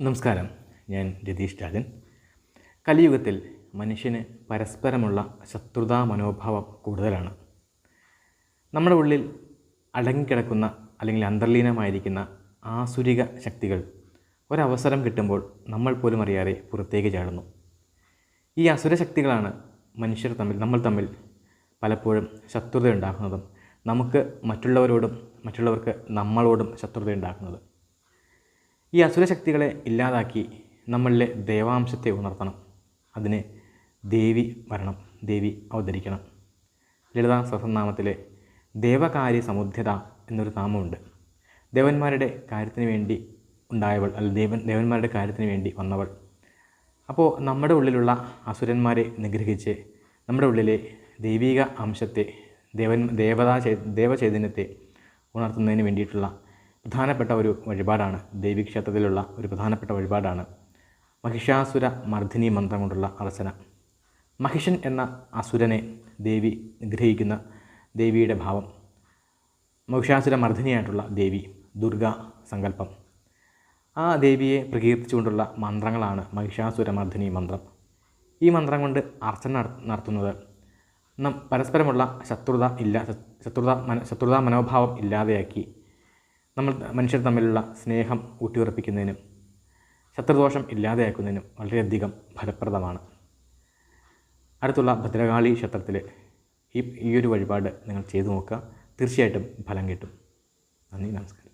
നമസ്കാരം. ഞാൻ രതീഷ് രാജൻ. കലിയുഗത്തിൽ മനുഷ്യന് പരസ്പരമുള്ള ശത്രുതാ മനോഭാവം കൂടുതലാണ്. നമ്മുടെ ഉള്ളിൽ അടങ്ങിക്കിടക്കുന്ന അല്ലെങ്കിൽ അന്തർലീനമായിരിക്കുന്ന ആസുരിക ശക്തികൾ ഒരവസരം കിട്ടുമ്പോൾ നമ്മൾ പോലും അറിയാതെ പുറത്തേക്ക് ചാടുന്നു. ഈ അസുര ശക്തികളാണ് മനുഷ്യർ തമ്മിൽ നമ്മൾ തമ്മിൽ പലപ്പോഴും ശത്രുത ഉണ്ടാക്കുന്നതും നമുക്ക് മറ്റുള്ളവരോടും മറ്റുള്ളവർക്ക് നമ്മളോടും ശത്രുത ഉണ്ടാക്കുന്നത്. ഈ അസുരശക്തികളെ ഇല്ലാതാക്കി നമ്മളിലെ ദേവാംശത്തെ ഉണർത്തണം. അതിന് ദേവി വരണം. ദേവി അവതരിക്കണം. ലളിതാ സഹസ്രനാമത്തിലെ ദേവകാര്യ സമുദ്ധ്യത എന്നൊരു നാമമുണ്ട്. ദേവന്മാരുടെ കാര്യത്തിന് വേണ്ടി ഉണ്ടായവൾ അല്ല ദേവൻ ദേവന്മാരുടെ കാര്യത്തിന് വേണ്ടി വന്നവൾ. അപ്പോൾ നമ്മുടെ ഉള്ളിലുള്ള അസുരന്മാരെ നിഗ്രഹിച്ച് നമ്മുടെ ഉള്ളിലെ ദൈവിക അംശത്തെ ദേവൻ ദേവതാ ദേവചൈതന്യത്തെ ഉണർത്തുന്നതിന് വേണ്ടിയിട്ടുള്ള പ്രധാനപ്പെട്ട ഒരു വഴിപാടാണ്. ദേവീക്ഷേത്രത്തിലുള്ള ഒരു പ്രധാനപ്പെട്ട വഴിപാടാണ്. മഹിഷാസുര മർദ്ദിനി മന്ത്രം കൊണ്ടുള്ള അർച്ചന. മഹിഷൻ എന്ന അസുരനെ ദേവി നിഗ്രഹിക്കുന്ന ദേവിയുടെ ഭാവം. മഹിഷാസുര മർദ്ദിനിയായിട്ടുള്ള ദേവി ദുർഗ സങ്കല്പം. ആ ദേവിയെ പ്രകീർത്തിച്ചുകൊണ്ടുള്ള മന്ത്രങ്ങളാണ് മഹിഷാസുര മർദ്ദിനി മന്ത്രം. ഈ മന്ത്രം കൊണ്ട് അർച്ചന നട- നടത്തുന്നത്. പരസ്പരമുള്ള ശത്രുത ഇല്ല ശത്രുത മന ശത്രുതാ മനോഭാവം ഇല്ലാതെയാക്കി നമ്മൾ മനുഷ്യർ തമ്മിലുള്ള സ്നേഹം ഊട്ടിയുറപ്പിക്കുന്നതിനും ശത്രുദോഷം ഇല്ലാതെയാക്കുന്നതിനും വളരെയധികം ഫലപ്രദമാണ്. അടുത്തുള്ള ഭദ്രകാളി ക്ഷേത്രത്തിൽ ഈ ഈ ഒരു വഴിപാട് നിങ്ങൾ ചെയ്തു നോക്കുക. തീർച്ചയായിട്ടും ഫലം കിട്ടും. നന്ദി നമസ്കാരം.